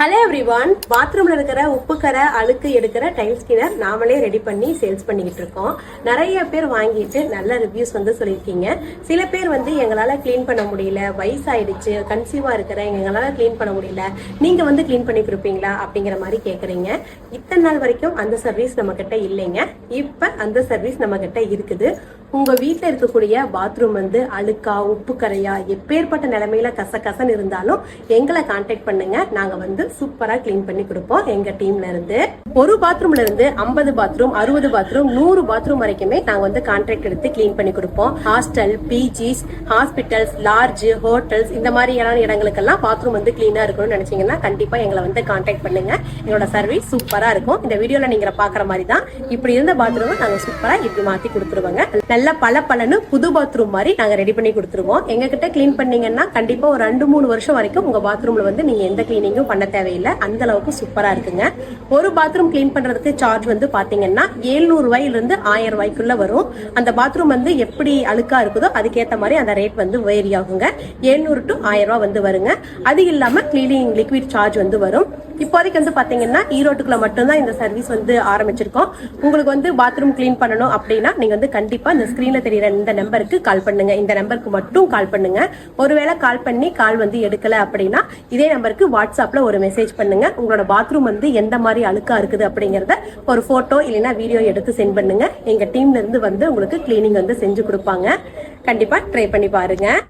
Hello everyone பாத்ரூம்ல இருக்கிற உப்பு கரை அழுக்கு எடுக்கிற டைல்ஸ் கிளர் நாமளே ரெடி பண்ணி சேல்ஸ் பண்ணிக்கிட்டு இருக்கோம். நிறைய பேர் வாங்கிட்டு நல்ல ரிவ்யூஸ் வந்து சொல்லியிருக்கீங்க. சில பேர் வந்து எங்களால் க்ளீன் பண்ண முடியல வயசாயிடுச்சு கன்சீவா இருக்கிறேன் எங்களால் க்ளீன் பண்ண முடியல நீங்கள் வந்து க்ளீன் பண்ணி கொடுப்பீங்களா அப்படிங்கிற மாதிரி கேட்குறீங்க இத்தனை நாள் வரைக்கும் அந்த சர்வீஸ் நம்மக்கிட்ட இல்லைங்க. இப்போ அந்த சர்வீஸ் நம்மக்கிட்ட இருக்குது. உங்க வீட்டில் இருக்கக்கூடிய பாத்ரூம் வந்து அழுக்கா உப்பு கரையா எப்பேற்பட்ட நிலைமையில கச இருந்தாலும் எங்களை கான்டாக்ட் பண்ணுங்க. நாங்க வந்து சூப்பரா க்ளீன் பண்ணி கொடுப்போம் எங்க டீம்ல இருந்து. ஒரு பாத்ரூம்ல இருந்து ஐம்பது பாத்ரூம் அறுபது பாத்ரூம் நூறு பாத்ரூம் வரைக்குமே நாங்க வந்து கான்ட்ராக்ட் எடுத்து க்ளீன் பண்ணி கொடுப்போம். Hostel PGs hospitals large hotels இந்த மாதிரியான இடங்களுக்கெல்லாம் பாத்ரூம் வந்து கிளீனா இருக்கணும்னு நினைச்சீங்கன்னா கண்டிப்பா எங்களை வந்து கான்டாக்ட் பண்ணுங்க. எங்களோட சர்வீஸ் சூப்பரா இருக்கும். இந்த வீடியோல நீங்க பாக்குற மாதிரி தான் இப்படி இருந்த பாத்ரூம் நாங்க சூப்பரா இப்படி மாத்தி கொடுத்துருவாங்க. நல்ல பல பலன்னு புது பாத்ரூம் மாதிரி நாங்க ரெடி பண்ணி கொடுத்துருவோம். எங்க கிட்ட கிளீன் பண்ணீங்கன்னா கண்டிப்பா ஒரு ரெண்டு மூணு வருஷம் வரைக்கும் உங்க பாத்ரூம்ல வந்து நீங்க எந்த கிளீனிங்கும் பண்ண தேவையில்லை. அந்த அளவுக்கு சூப்பரா இருக்குங்க. ஒரு பாத்ரூம் கிளீன் பண்றதுக்கு சார்ஜ் வந்து பாத்தீங்கன்னா 700 ரூபாயில இருந்து ஆயிரம் ரூபாய்க்குள்ள வரும். அந்த பாத்ரூம் வந்து எப்படி அழுக்கா இருக்குதோ அதுக்கேத்த மாதிரி அந்த ரேட் வந்து வேரி ஆகுங்க. 700 டு ஆயிரம் ரூபாய் வந்து வருங்க. அது இல்லாம கிளீனிங் லிக்விட் சார்ஜ் வந்து வரும். இப்போதைக்கு வந்து பாத்தீங்கன்னா ஈரோட்டுக்குள்ள மட்டும்தான் இந்த சர்வீஸ் வந்து ஆரம்பிச்சிருக்கோம். உங்களுக்கு வந்து பாத்ரூம் க்ளீன் பண்ணணும் அப்படின்னா நீங்க வந்து கண்டிப்பா இந்த ஸ்க்ரீனில் தெரியிற இந்த நம்பருக்கு கால் பண்ணுங்க. இந்த நம்பருக்கு மட்டும் கால் பண்ணுங்க. ஒருவேளை கால் பண்ணி கால் வந்து எடுக்கல அப்படின்னா இதே நம்பருக்கு வாட்ஸ்அப்ல ஒரு மெசேஜ் பண்ணுங்க. உங்களோட பாத்ரூம் வந்து எந்த மாதிரி அழுக்கா இருக்குது அப்படிங்கறத ஒரு போட்டோ இல்லைன்னா வீடியோ எடுத்து சென்ட் பண்ணுங்க. எங்க டீம்ல இருந்து வந்து உங்களுக்கு கிளீனிங் வந்து செஞ்சு கொடுப்பாங்க. கண்டிப்பா ட்ரை பண்ணி பாருங்க.